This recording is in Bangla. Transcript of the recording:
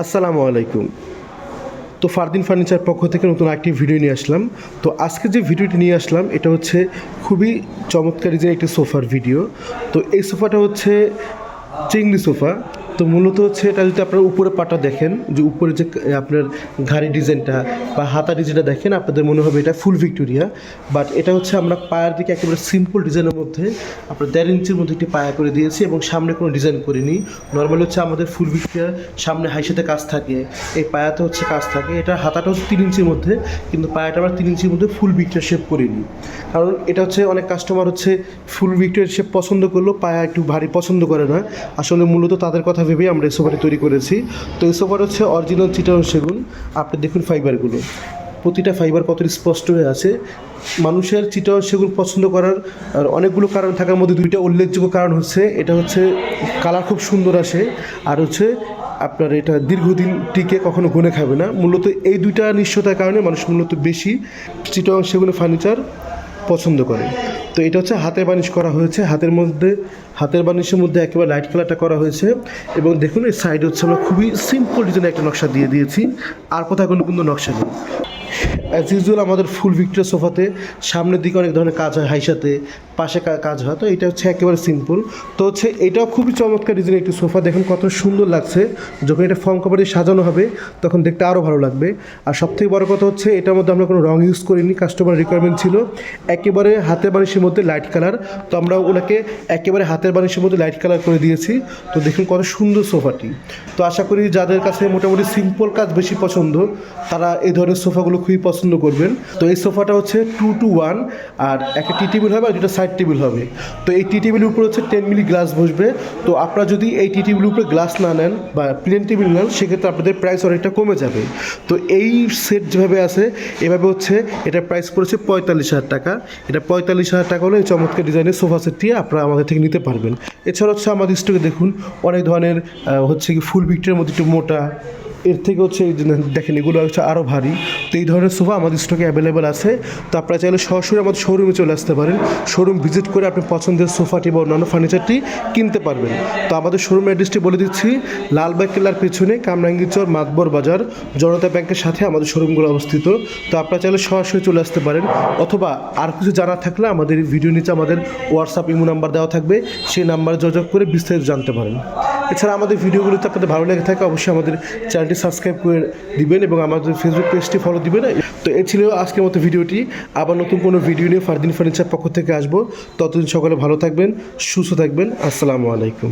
আসসালামু আলাইকুম। তো ফারদিন ফার্নিচার পক্ষ থেকে নতুন একটি ভিডিও নিয়ে আসলাম। তো আজকে যে ভিডিওটি নিয়ে আসলাম, এটা হচ্ছে খুবই চমৎকার যে একটি সোফার ভিডিও। তো এই সোফাটা হচ্ছে চিংড়ি সোফা। তো মূলত হচ্ছে এটা যদি আপনার উপরে পাটা দেখেন, যে উপরে যে আপনার ঘাড়ি ডিজাইনটা বা হাতা ডিজাইনটা দেখেন, আপনাদের মনে হবে এটা ফুল ভিক্টোরিয়া। বাট এটা হচ্ছে আমরা পায়ের দিকে একেবারে সিম্পল ডিজাইনের মধ্যে আপনার দেড় ইঞ্চির মধ্যে একটি পায়া করে দিয়েছি এবং সামনে কোনো ডিজাইন করিনি। নর্মালি হচ্ছে আমাদের ফুল ভিক্টোরিয়া সামনে হাইসাতে কাজ থাকে, এই পায়াতে হচ্ছে কাজ থাকে। এটা হাতাটা হচ্ছে তিন ইঞ্চির মধ্যে, কিন্তু পায়াটা আমরা তিন ইঞ্চির মধ্যে ফুল ভিক্টোরিয়া শেপ করিনি। কারণ এটা হচ্ছে অনেক কাস্টমার হচ্ছে ফুল ভিক্টোরিয়া শেপ পছন্দ করলেও পায়া একটু ভারী পছন্দ করে না। আসলে মূলত তাদের কথা ভেবেই আমরা এই সোফাটি তৈরি করেছি, তো এই সোফাটা হচ্ছে অরিজিনাল চিটান সেগুন। আপনি দেখুন ফাইবারগুলো প্রতিটা ফাইবার কত স্পষ্ট হয়ে আছে। মানুষের চিটান সেগুন পছন্দ করার অনেকগুলো কারণ থাকার মধ্যে দুইটা উল্লেখযোগ্য কারণ হচ্ছে, এটা হচ্ছে কালার খুব সুন্দর আসে, আর হচ্ছে আপনার এটা দীর্ঘদিন টিকে কখনো গুনে খাবে না। মূলত এই দুইটা নিশ্চয়তার কারণে মানুষ মূলত বেশি চিটাং সেগুলো ফার্নিচার পছন্দ করে। তো এটা হচ্ছে হাতের বানিশ করা হয়েছে। হাতের মধ্যে, হাতের বানিশের মধ্যে একেবারে লাইট কালারটা করা হয়েছে। এবং দেখুন এই সাইড হচ্ছে আমরা খুবই সিম্পল ডিজাইনের একটা নকশা দিয়ে দিয়েছি। আর কোথাও কোনো কিন্তু নকশা নেই। অ্যাজ ইউজুয়াল আমাদের ফুল ভিক্টোরিয়া সোফাতে সামনের দিকে অনেক ধরনের কাজ হয়, হাইসাতে পাশে কাজ হয়। তো এটা হচ্ছে একেবারে সিম্পল তো হচ্ছে এটাও খুবই চমৎকার ডিজাইনের একটি সোফা। দেখুন কত সুন্দর লাগছে। যখন এটা ফর্ম কভারে সাজানো হবে, তখন দেখতে আরও ভালো লাগবে। আর সবথেকে বড় কথা হচ্ছে, এটার মধ্যে আমরা কোনো রং ইউজ করিনি কাস্টমার রিকোয়ারমেন্ট ছিল। একেবারে হাতের বানিশের মধ্যে লাইট কালার তো আমরা ওনাকে একেবারে হাতের বানিশের মধ্যে লাইট কালার করে দিয়েছি। তো দেখুন কত সুন্দর সোফাটি। তো আশা করি যাদের কাছে মোটামুটি সিম্পল কাজ বেশি পছন্দ, তারা এই ধরনের সোফাগুলো খুবই পছন্দ করবেন। তো এই সোফাটা হচ্ছে টু টু ওয়ান আর একটা টি টেবিল হবে আর দুটো সাইড টেবিল হবে। তো এই টি টেবিলের উপরে হচ্ছে টেন মিলি গ্লাস বসবে। তো আপনারা যদি এই টি টেবিলের উপরে গ্লাস না নেন বা প্লেন টেবিল নেন, সেক্ষেত্রে আপনাদের প্রাইস অনেকটা কমে যাবে। তো এই সেট যেভাবে আছে, এভাবে হচ্ছে এটা প্রাইস পড়েছে পঁয়তাল্লিশ হাজার টাকা। এটা পঁয়তাল্লিশ হাজার টাকা হলে এই চমৎকার ডিজাইনের সোফা সেটটি আপনারা আমাদের থেকে নিতে পারবেন। এছাড়া হচ্ছে আমাদের স্টকে দেখুন, অনেক ধরনের হচ্ছে কি ফুল ভিক্টের মধ্যে একটু মোটা এর থেকে হচ্ছে দেখেন, এগুলো হচ্ছে আরও ভারী। তো এই ধরনের সোফা আমাদের স্টকে অ্যাভেলেবেল আছে। তো আপনারা চাইলে সরাসরি আমাদের শোরুমে চলে আসতে পারেন। শোরুম ভিজিট করে আপনি পছন্দের সোফাটি বা অন্যান্য ফার্নিচারটি কিনতে পারবেন। তো আমাদের শোরুম অ্যাড্রেসটি বলে দিচ্ছি, লালবাগ কেল্লার পেছনে কামরাঙ্গিচর মাতবর বাজার, জনতা ব্যাংকের সাথে আমাদের শোরুমগুলো অবস্থিত। তো আপনারা চাইলে সরাসরি চলে আসতে পারেন। অথবা আর কিছু জানার থাকলে আমাদের ভিডিও নিচে আমাদের হোয়াটসঅ্যাপ ইমো নাম্বার দেওয়া থাকবে। সেই নাম্বারে যোগাযোগ করে বিস্তারিত জানতে পারেন। এছাড়া আমাদের ভিডিওগুলোতে আপনাদের ভালো লেগে থাকে, অবশ্যই আমাদের চ্যানেলটি সাবস্ক্রাইব করে দিবেন এবং আমাদের ফেসবুক পেজটি ফলো দিবেন। তো এ ছিল আজকের মতো ভিডিওটি। আবার নতুন কোনো ভিডিও নিয়ে ফারদিন ফার্নিচার পক্ষ থেকে আসব। ততদিন সকালে ভালো থাকবেন, সুস্থ থাকবেন। আসসালামু আলাইকুম।